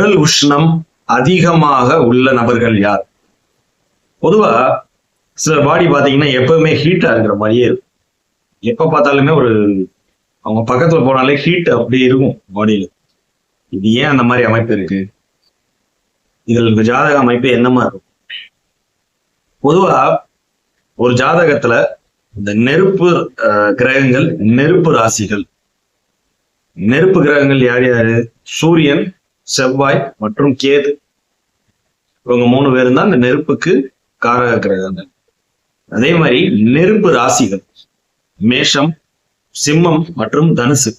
உடல் உஷ்ணம் அதிகமாக உள்ள நபர்கள் யார்? பொதுவா சில பாடி பாத்தீங்கன்னா எப்பவுமே ஹீட்டா இருக்கிற மாதிரியே இருக்கும். எப்ப பார்த்தாலுமே ஒரு அவங்க பக்கத்துல போனாலே ஹீட் அப்படியே இருக்கும் பாடியில இது ஏன் அந்த மாதிரி அமைப்பு இருக்கு? இதுல ஜாதக அமைப்பு என்னமா இருக்கும்? பொதுவா ஒரு ஜாதகத்துல இந்த நெருப்பு கிரகங்கள் நெருப்பு ராசிகள். நெருப்பு கிரகங்கள் யார் யாரு? சூரியன் செவ்வாய் மற்றும் கேது. இவங்க மூணு பேரும் தான் இந்த நெருப்புக்கு காரக கிரகங்கள் அதே மாதிரி நெருப்பு ராசிகள் மேஷம் சிம்மம் மற்றும் தனுசு.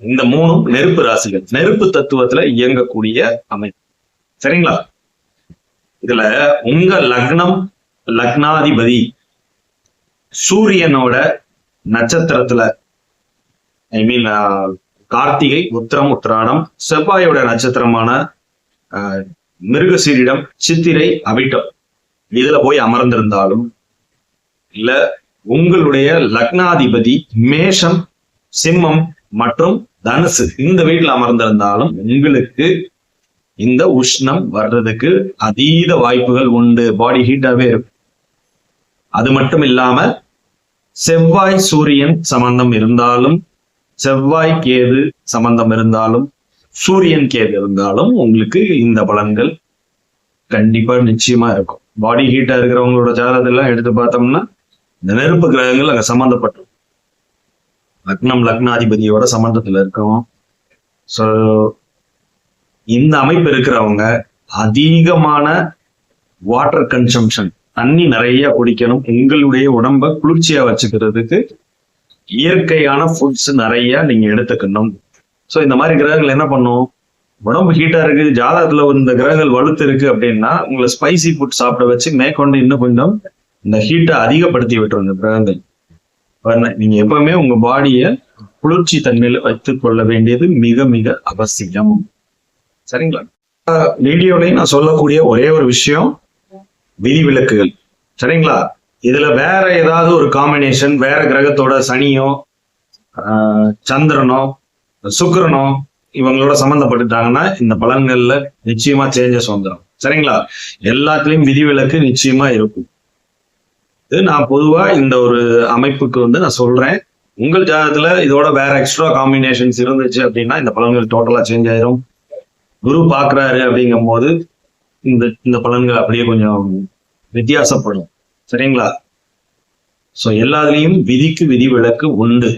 இந்த மூணும் நெருப்பு ராசிகள். நெருப்பு தத்துவத்துல இயங்கக்கூடிய அமைப்பு. சரிங்களா? இதுல உங்க லக்னம் லக்னாதிபதி சூரியனோட நட்சத்திரத்துல ஐ மீன் கார்த்திகை உத்திரம் உத்திராடம் செவ்வாயோட நட்சத்திரமான மிருகசீரிடம் சித்திரை அவிட்டம். இதுல போய் அமர்ந்திருந்தாலும் இல்ல உங்களுடைய லக்னாதிபதி மேஷம் சிம்மம் மற்றும் தனுசு இந்த வீட்டில் அமர்ந்திருந்தாலும் உங்களுக்கு இந்த உஷ்ணம் வர்றதுக்கு அதீத வாய்ப்புகள் உண்டு. பாடி ஹீட்டாவே இருக்கும். அது மட்டும் இல்லாம செவ்வாய் சூரியன் சம்பந்தம் இருந்தாலும் செவ்வாய் கேது சம்பந்தம் இருந்தாலும் சூரியன் கேது இருந்தாலும் உங்களுக்கு இந்த பலன்கள் கண்டிப்பா நிச்சயமா இருக்கும். பாடி ஹீட்டா இருக்கிறவங்களோட ஜாதகத்தெல்லாம் எடுத்து பார்த்தோம்னா இந்த நெருப்பு கிரகங்கள் அங்க சம்பந்தப்பட்டிருக்கும் லக்னம் லக்னாதிபதியோட சம்பந்தத்துல இருக்கும். ஸோ இந்த அமைப்பு இருக்கிறவங்க அதிகமான வாட்டர் கன்சம்ஷன் தண்ணி நிறைய குடிக்கணும். உங்களுடைய உடம்ப குளிர்ச்சியா வச்சுக்கிறதுக்கு இயற்கையான ஃபுட்ஸ் நிறைய நீங்க எடுத்துக்கணும். ஸோ இந்த மாதிரி கிரகங்கள் என்ன பண்ணும்? உடம்பு ஹீட்டா இருக்கு ஜாதகத்துல இந்த கிரகங்கள் வலுத்து இருக்கு அப்படின்னா உங்களை ஸ்பைசி ஃபுட் சாப்பிட வச்சு மேற்கொண்டு இன்னும் கொஞ்சம் இந்த ஹீட்டை அதிகப்படுத்தி விட்டுரும் இந்த கிரகங்கள். நீங்க எப்பவுமே உங்க பாடிய குளிர்ச்சி தன்மையில வைத்துக் கொள்ள வேண்டியது மிக மிக அவசியம். சரிங்களா? வீடியோலையும் நான் சொல்லக்கூடிய ஒரே ஒரு விஷயம் விதிவிலக்குகள். சரிங்களா? இதுல வேற ஏதாவது ஒரு காம்பினேஷன் வேற கிரகத்தோட சனியோ சந்திரனோ சுக்கரனோ இவங்களோட சம்மந்தப்பட்டுட்டாங்கன்னா இந்த பலன்கள்ல நிச்சயமா சேஞ்சஸ் வந்துடும் சரிங்களா? எல்லாத்துலயும் விதிவிலக்கு நிச்சயமா இருக்கும். இது நான் பொதுவா இந்த ஒரு அமைப்புக்கு வந்து நான் சொல்றேன். உங்கள் ஜாதகத்துல இதோட வேற எக்ஸ்ட்ரா காம்பினேஷன்ஸ் இருந்துச்சு அப்படின்னா இந்த பலன்கள் டோட்டலா சேஞ்ச் ஆயிரும். குரு பாக்குறாரு அப்படிங்கும் போது இந்த இந்த பலன்கள் அப்படியே கொஞ்சம் வித்தியாசப்படும். சரிங்களா? சோ எல்லாத்துலேயும் விதிக்கு விதி விலக்கு உண்டு.